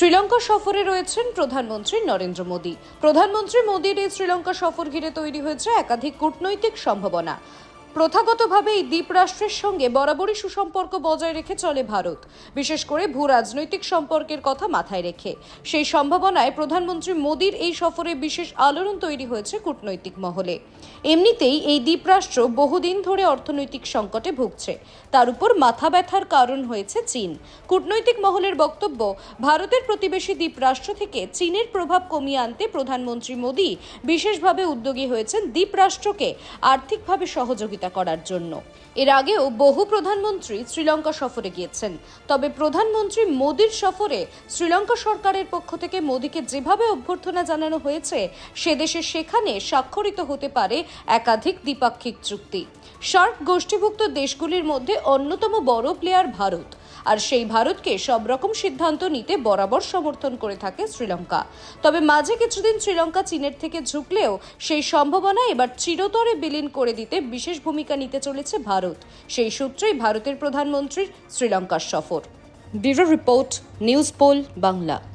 শ্রীলঙ্কা সফরে রয়েছেন প্রধানমন্ত্রী নরেন্দ্র মোদী। প্রধানমন্ত্রী মোদীর এই শ্রীলঙ্কা সফর ঘিরে তৈরি হয়েছে একাধিক কূটনৈতিক সম্ভাবনা। প্রথাগতভাবে এই দ্বীপ রাষ্ট্রের সঙ্গে বরাবরই সুসম্পর্ক বজায় রেখে চলে ভারত, বিশেষ করে ভূ রাজনৈতিক সম্পর্কের কথা মাথায় রেখে। সেই সম্ভাবনায় প্রধানমন্ত্রী মোদীর এই সফরে বিশেষ আলোড়ন তৈরি হয়েছে কূটনৈতিক মহলে। এমনিতেই এই দ্বীপরাষ্ট্র বহুদিন ধরে অর্থনৈতিক সংকটে ভুগছে। তার উপর মাথা ব্যথার কারণ হয়েছে চীন। কূটনৈতিক মহলের বক্তব্য, ভারতের প্রতিবেশী দ্বীপরাষ্ট্র থেকে চীনের প্রভাব কমিয়ে আনতে প্রধানমন্ত্রী মোদী বিশেষভাবে উদ্যোগী হয়েছেন দ্বীপরাষ্ট্রকে আর্থিকভাবে সহযোগিতা করার জন্য। এর আগেও বহু প্রধানমন্ত্রী শ্রীলঙ্কা সফরে গিয়েছেন। তবে প্রধানমন্ত্রী মোদীর সফরে শ্রীলঙ্কা সরকারের পক্ষ থেকে মোদীকে যেভাবে অভ্যর্থনা জানানো হয়েছে, সে দেশে সেখানে স্বাক্ষরিত হতে পারে একাধিক দ্বিপাক্ষিক চুক্তি। সার্ক গোষ্ঠীভুক্ত দেশগুলির মধ্যে অন্যতম বড় প্লেয়ার ভারত। আর সেই ভারতকে সব রকম সিদ্ধান্ত নিতে বরাবর সমর্থন করে থাকে শ্রীলঙ্কা। তবে মাঝে কিছুদিন শ্রীলঙ্কা চীনের থেকে ঝুঁকলেও সেই সম্ভাবনা এবার চিরতরে বিলীন করে দিতে বিশেষ ভূমিকা নিতে চলেছে ভারত। সেই সূত্রেই ভারতের প্রধানমন্ত্রীর শ্রীলঙ্কার সফর। Bureau report, news poll, Bangla.